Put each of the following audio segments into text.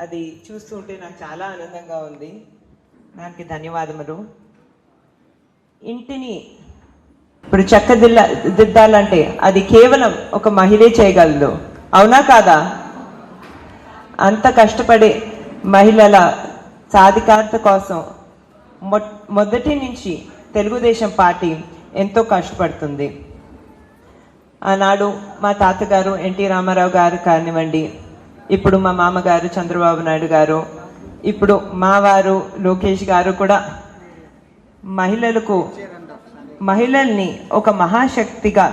అది చూస్తుంటే నాకు చాలా ఆనందంగా ఉంది. దానికి ధన్యవాదములు. ఇంటిని ఇప్పుడు చక్కదిల్ల దిద్దాలంటే అది కేవలం ఒక మహిళే చేయగలదు. అవునా కాదా? అంత కష్టపడే మహిళల సాధికారత కోసం మొ మొదటి నుంచి తెలుగుదేశం పార్టీ ఎంతో కష్టపడుతుంది. ఆనాడు మా తాతగారు ఎన్టీ రామారావు గారు కానివ్వండి ఇప్పుడు మా మామగారు చంద్రబాబు నాయుడు గారు ఇప్పుడు మా వారు లోకేష్ గారు కూడా మహిళలకు మహిళల్ని ఒక మహాశక్తిగా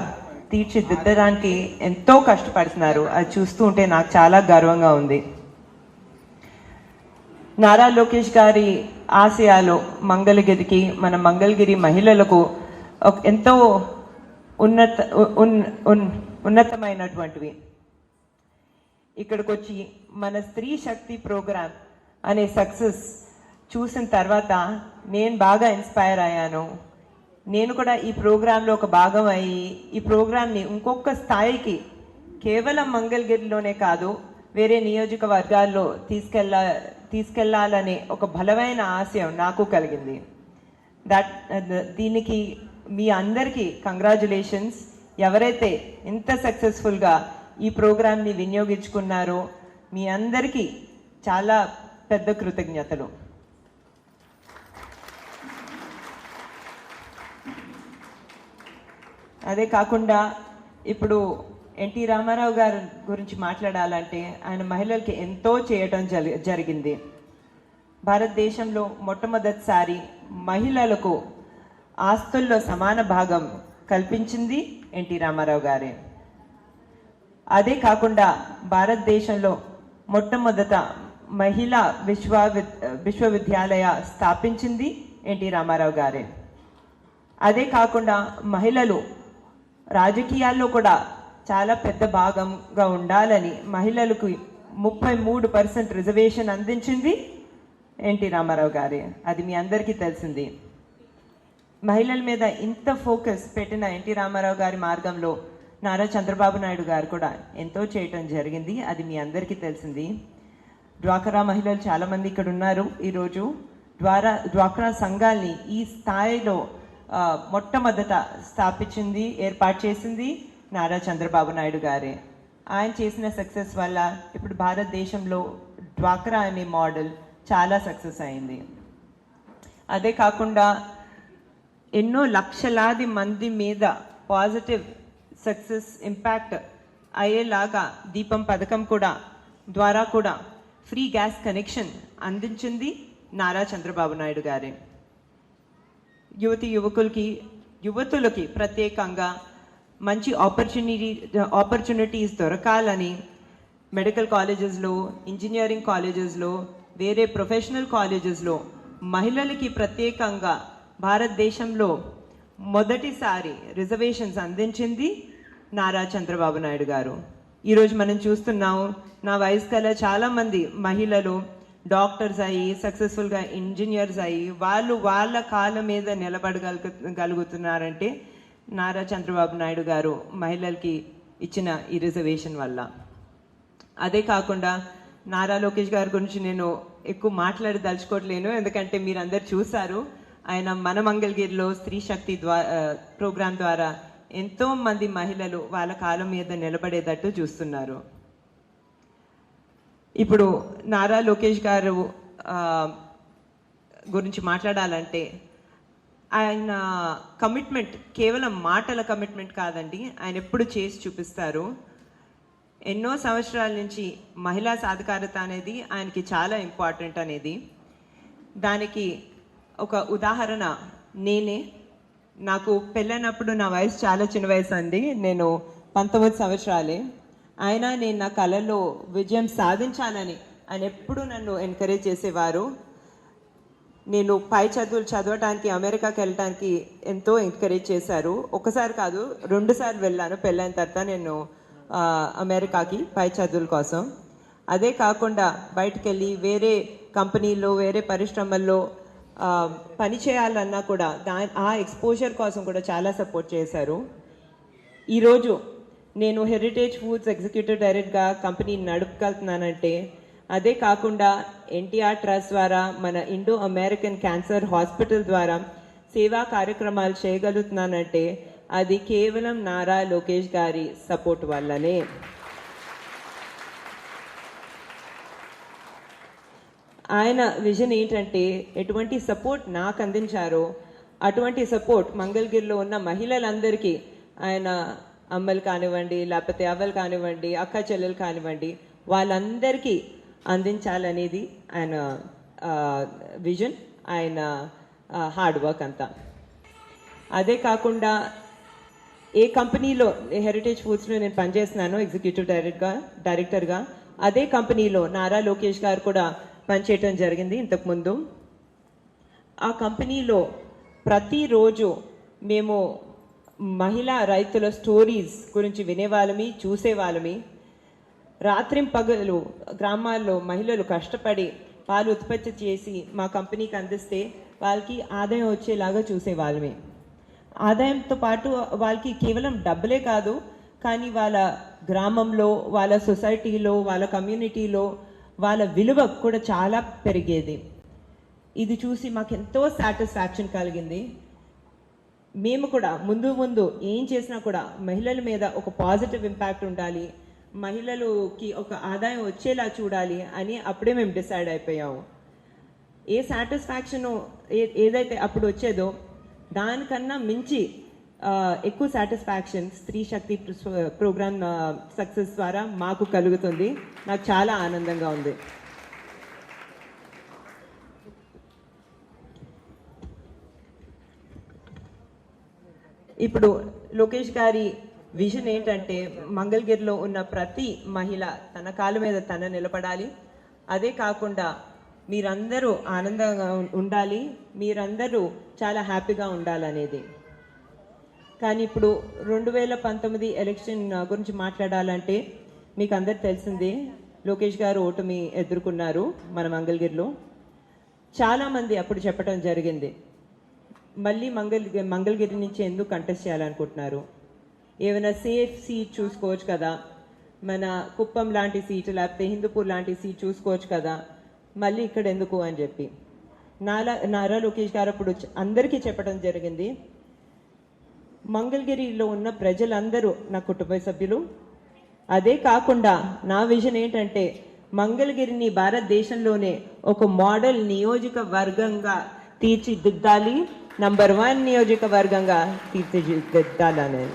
తీర్చిదిద్దడానికి ఎంతో కష్టపడుతున్నారు. అది చూస్తూ ఉంటే నాకు చాలా గర్వంగా ఉంది. నారా లోకేష్ గారి ఆశయాలు మంగళగిరికి మన మంగళగిరి మహిళలకు ఎంతో ఉన్నత ఉన్నతమైనటువంటివి. ఇక్కడికి వచ్చి మన స్త్రీ శక్తి ప్రోగ్రామ్ అనే సక్సెస్ చూసిన తర్వాత నేను బాగా ఇన్స్పైర్ అయ్యాను. నేను కూడా ఈ ప్రోగ్రాంలో ఒక భాగం అయ్యి ఈ ప్రోగ్రామ్ని ఇంకొక స్థాయికి కేవలం మంగళగిరిలోనే కాదు వేరే నియోజకవర్గాల్లో తీసుకెళ్ళ తీసుకెళ్ళాలనే ఒక బలమైన ఆశయం నాకు కలిగింది. దట్ uh, దీనికి మీ అందరికీ కంగ్రాచులేషన్స్ ఎవరైతే ఇంత సక్సెస్ఫుల్గా ఈ ప్రోగ్రామ్ని వినియోగించుకున్నారో మీ అందరికీ చాలా పెద్ద కృతజ్ఞతలు. అదే కాకుండా ఇప్పుడు ఎన్టీ రామారావు గారి గురించి మాట్లాడాలంటే ఆయన మహిళలకి ఎంతో చేయటం జరిగింది. భారతదేశంలో మొట్టమొదటిసారి మహిళలకు ఆస్తుల్లో సమాన భాగం కల్పించింది ఎన్టీ రామారావు గారే. అదే కాకుండా భారతదేశంలో మొట్టమొదట మహిళా విశ్వ విశ్వవిద్యాలయ స్థాపించింది ఎన్టీ రామారావు గారే. అదే కాకుండా మహిళలు రాజకీయాల్లో కూడా చాలా పెద్ద భాగంగా ఉండాలని మహిళలకు ముప్పై మూడు పర్సెంట్ రిజర్వేషన్ అందించింది ఎన్టీ రామారావు గారే. అది మీ అందరికీ తెలిసింది. మహిళల మీద ఇంత ఫోకస్ పెట్టిన ఎన్టీ రామారావు గారి మార్గంలో నారా చంద్రబాబు నాయుడు గారు కూడా ఎంతో చేయటం జరిగింది. అది మీ అందరికీ తెలిసింది. డ్వాక్రా మహిళలు చాలామంది ఇక్కడ ఉన్నారు ఈరోజు. ద్వారా డ్వాక్రా సంఘాల్ని ఈ స్థాయిలో మొట్టమొదట స్థాపించింది ఏర్పాటు చేసింది నారా చంద్రబాబు నాయుడు గారే. ఆయన చేసిన సక్సెస్ వల్ల ఇప్పుడు భారతదేశంలో డ్వాక్రా అనే మోడల్ చాలా సక్సెస్ అయింది. అదే కాకుండా ఎన్నో లక్షలాది మంది మీద పాజిటివ్ సక్సెస్ ఇంపాక్ట్ అయ్యేలాగా దీపం పథకం కూడా ద్వారా కూడా ఫ్రీ గ్యాస్ కనెక్షన్ అందించింది నారా చంద్రబాబు నాయుడు గారే. యువతి యువకులకి యువతులకి ప్రత్యేకంగా మంచి ఆపర్చునిటీ ఆపర్చునిటీస్ దొరకాలని మెడికల్ కాలేజెస్లో ఇంజనీరింగ్ కాలేజెస్లో వేరే ప్రొఫెషనల్ కాలేజెస్లో మహిళలకి ప్రత్యేకంగా భారతదేశంలో మొదటిసారి రిజర్వేషన్స్ అందించింది. నారా చంద్రబాబు నాయుడు గారు. ఈరోజు మనం చూస్తున్నాం నా వయసు గల చాలామంది మహిళలు డాక్టర్స్ అయ్యి సక్సెస్ఫుల్గా ఇంజనీర్స్ అయ్యి వాళ్ళు వాళ్ళ కాళ్ళ మీద నిలబడగలుగు గలుగుతున్నారంటే నారా చంద్రబాబు నాయుడు గారు మహిళలకి ఇచ్చిన ఈ రిజర్వేషన్ వల్ల. అదే కాకుండా నారా లోకేష్ గారి గురించి నేను ఎక్కువ మాట్లాడదలుచుకోవట్లేను ఎందుకంటే మీరు అందరు ఆయన మన మంగళగిరిలో స్త్రీ శక్తి ద్వారా ప్రోగ్రాం ద్వారా ఎంతో మంది మహిళలు వాళ్ళ కాలం మీద నిలబడేటట్టు చూస్తున్నారు. ఇప్పుడు నారా లోకేష్ గారు గురించి మాట్లాడాలంటే ఆయన కమిట్మెంట్ కేవలం మాటల కమిట్మెంట్ కాదండి ఆయన ఎప్పుడు చేసి చూపిస్తారు. ఎన్నో సంవత్సరాల నుంచి మహిళా సాధికారత అనేది ఆయనకి చాలా ఇంపార్టెంట్ అనేది. దానికి ఒక ఉదాహరణ నేనే. నాకు పెళ్ళైనప్పుడు నా వయసు చాలా చిన్న వయసు అండి. నేను పంతొమ్మిది సంవత్సరాలే. ఆయన నేను నా కళలో విజయం సాధించాలని ఆయన ఎప్పుడూ నన్ను ఎంకరేజ్ చేసేవారు. నేను పై చదువులు చదవటానికి అమెరికాకి వెళ్ళటానికి ఎంతో ఎంకరేజ్ చేశారు. ఒకసారి కాదు రెండుసార్లు వెళ్ళాను పెళ్ళైన తర్వాత నేను అమెరికాకి పై చదువుల కోసం. అదే కాకుండా బయటికి వెళ్ళి వేరే కంపెనీలో వేరే పరిశ్రమల్లో పని చేయాలన్నా కూడా దా ఆ ఎక్స్పోజర్ కోసం కూడా చాలా సపోర్ట్ చేశారు. ఈరోజు నేను హెరిటేజ్ ఫుడ్స్ ఎగ్జిక్యూటివ్ డైరెక్ట్గా కంపెనీ నడుపుకెళ్తున్నానంటే అదే కాకుండా ఎన్టీఆర్ ట్రస్ట్ ద్వారా మన ఇండో అమెరికన్ క్యాన్సర్ హాస్పిటల్ ద్వారా సేవా కార్యక్రమాలు చేయగలుగుతున్నానంటే అది కేవలం నారా లోకేష్ గారి సపోర్ట్ వల్లనే. ఆయన విజన్ ఏంటంటే ఎటువంటి సపోర్ట్ నాకు అందించారో అటువంటి సపోర్ట్ మంగళగిరిలో ఉన్న మహిళలందరికీ ఆయన అమ్మలు కానివ్వండి లేకపోతే అవ్వలు కానివ్వండి అక్క చెల్లెలు కానివ్వండి వాళ్ళందరికీ అందించాలనేది ఆయన విజన్ ఆయన హార్డ్ వర్క్ అంతా. అదే కాకుండా ఏ కంపెనీలో హెరిటేజ్ ఫుడ్స్లో నేను పనిచేస్తున్నాను ఎగ్జిక్యూటివ్ డైరెక్ట్గా డైరెక్టర్గా అదే కంపెనీలో నారా లోకేష్ గారు కూడా పనిచేయటం జరిగింది ఇంతకుముందు. ఆ కంపెనీలో ప్రతిరోజు మేము మహిళా రైతుల స్టోరీస్ గురించి వినేవాళ్ళమి చూసేవాళ్ళమి. రాత్రిం పగలు గ్రామాల్లో మహిళలు కష్టపడి పాలు ఉత్పత్తి చేసి మా కంపెనీకి అందిస్తే వాళ్ళకి ఆదాయం వచ్చేలాగా చూసేవాళ్ళమే. ఆదాయంతో పాటు వాళ్ళకి కేవలం డబ్బులే కాదు కానీ వాళ్ళ గ్రామంలో వాళ్ళ సొసైటీలో వాళ్ళ కమ్యూనిటీలో వాళ్ళ విలువ కూడా చాలా పెరిగేది. ఇది చూసి మాకు ఎంతో సాటిస్ఫాక్షన్ కలిగింది. మేము కూడా ముందు ముందు ఏం చేసినా కూడా మహిళల మీద ఒక పాజిటివ్ ఇంపాక్ట్ ఉండాలి మహిళలుకి ఒక ఆదాయం వచ్చేలా చూడాలి అని అప్పుడే మేము డిసైడ్ అయిపోయాము. ఏ సాటిస్ఫాక్షన్ ఏదైతే అప్పుడు వచ్చేదో దానికన్నా మించి ఎక్కువ సాటిస్ఫాక్షన్ స్త్రీ శక్తి ప్రోగ్రామ్ సక్సెస్ ద్వారా మాకు కలుగుతుంది. నాకు చాలా ఆనందంగా ఉంది. ఇప్పుడు లోకేష్ గారి విజన్ ఏంటంటే మంగళగిరిలో ఉన్న ప్రతి మహిళ తన కాళ్ళ మీద తన నిలబడాలి. అదే కాకుండా మీరందరూ ఆనందంగా ఉండాలి. మీరందరూ చాలా హ్యాపీగా ఉండాలనేది. కానీ ఇప్పుడు రెండు వేల పంతొమ్మిది ఎలక్షన్ గురించి మాట్లాడాలంటే మీకు అందరు తెలిసిందే లోకేష్ గారు ఓటమి ఎదుర్కొన్నారు మన మంగళగిరిలో. చాలామంది అప్పుడు చెప్పడం జరిగింది మళ్ళీ మంగళ మంగళగిరి నుంచి ఎందుకు కంటెస్ట్ చేయాలనుకుంటున్నారు? ఏమైనా సేఫ్ సీట్ చూసుకోవచ్చు కదా మన కుప్పం లాంటి సీట్ లేకపోతే హిందూపూర్ లాంటి సీట్ చూసుకోవచ్చు కదా మళ్ళీ ఇక్కడ ఎందుకు అని చెప్పి. నాలా నారా లోకేష్ గారు అప్పుడు అందరికీ చెప్పడం జరిగింది మంగళగిరిలో ఉన్న ప్రజలందరూ నా కుటుంబ సభ్యులు. అదే కాకుండా నా విజన్ ఏంటంటే మంగళగిరిని భారతదేశంలోనే ఒక మోడల్ నియోజకవర్గంగా తీర్చిదిద్దాలి. నంబర్ వన్ నియోజకవర్గంగా తీర్చిదిద్దాలనేది.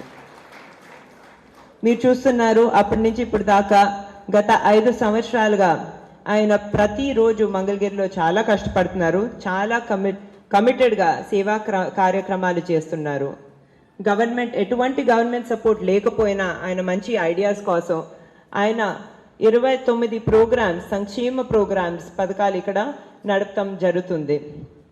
మీరు చూస్తున్నారు అప్పటి నుంచి ఇప్పుడు దాకా గత ఐదు సంవత్సరాలుగా ఆయన ప్రతిరోజు మంగళగిరిలో చాలా కష్టపడుతున్నారు. చాలా కమి కమిటెడ్గా సేవా క్ర- కార్యక్రమాలు చేస్తున్నారు. గవర్నమెంట్ ఎటువంటి గవర్నమెంట్ సపోర్ట్ లేకపోయినా ఆయన మంచి ఐడియాస్ కోసం ఆయన ఇరవై తొమ్మిది ప్రోగ్రామ్స్ సంక్షేమ ప్రోగ్రామ్స్ పథకాలు ఇక్కడ నడపడం జరుగుతుంది.